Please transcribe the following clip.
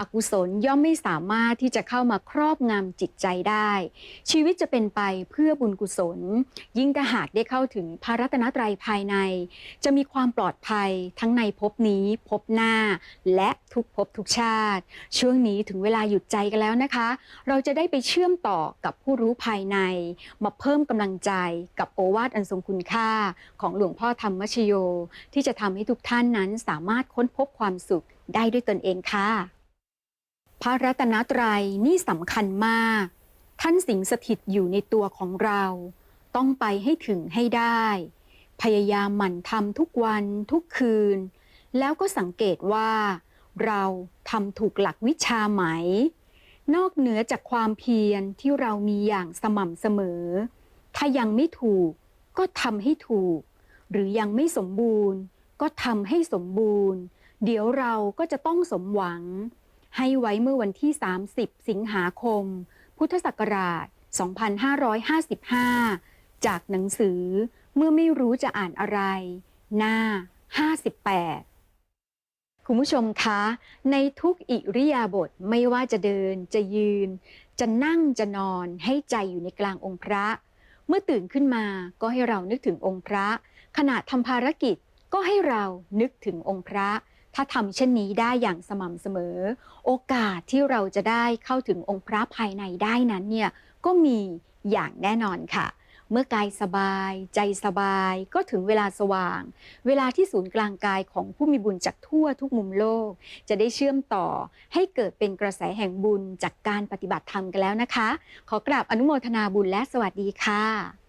อกุศลย่อมไม่สามารถที่จะเข้ามาครอบงำจิตใจได้ ชีวิตจะเป็นไปเพื่อบุญกุศล ยิ่งถ้าหากได้เข้าถึงพระรัตนตรัยภายใน จะมีความปลอดภัยทั้งในภพนี้ภพหน้า และทุกภพทุกชาติ ช่วงนี้ถึงเวลาหยุดใจกันแล้วนะคะ เราจะได้ไปเชื่อมต่อกับผู้รู้ภายใน มาเพิ่มกำลังใจกับโอวาทอันทรงคุณค่า ของหลวงพ่อธรรมชโย ที่จะทำให้ทุกท่านนั้นสามารถค้นพบความสุขได้ด้วยตนเองค่ะ พระรัตนตรัยนี่สำคัญมาก ท่านสิงสถิตอยู่ในตัวของเรา ต้องไปให้ถึงให้ได้ พยายามหมั่นทำทุกวันทุกคืน แล้วก็สังเกตว่า เราทำถูกหลักวิชาไหม นอกเหนือจากความเพียรที่เรามีอย่างสม่ำเสมอ ถ้ายังไม่ถูกก็ทำให้ถูก หรือยังไม่สมบูรณ์ ก็ทำให้สมบูรณ์ เดี๋ยวเราก็จะต้องสมหวัง ให้ไว้เมื่อวันที่ 30 สิงหาคม พุทธศักราช 2555 จากหนังสือเมื่อไม่รู้จะอ่านอะไร หน้า 58 คุณผู้ชมคะ ในทุกอิริยาบถไม่ว่าจะเดินจะยืน จะนั่งจะนอนให้ใจอยู่ในกลางองค์พระ เมื่อตื่นขึ้นมาก็ให้เรานึกถึงองค์พระ ขณะทำภารกิจก็ให้เรานึกถึงองค์พระ ถ้าทำเช่นนี้ได้อย่างสม่ำเสมอ โอกาสที่เราจะได้เข้าถึงองค์พระภายในได้นั้นเนี่ยก็มีอย่างแน่นอนค่ะ เมื่อกายสบายใจสบายก็ถึงเวลาสว่าง เวลาที่ศูนย์กลางกายของผู้มีบุญจากทั่วทุกมุมโลก จะได้เชื่อมต่อให้เกิดเป็นกระแสแห่งบุญจากการปฏิบัติธรรมกันแล้วนะคะ ขอกราบอนุโมทนาบุญและสวัสดีค่ะ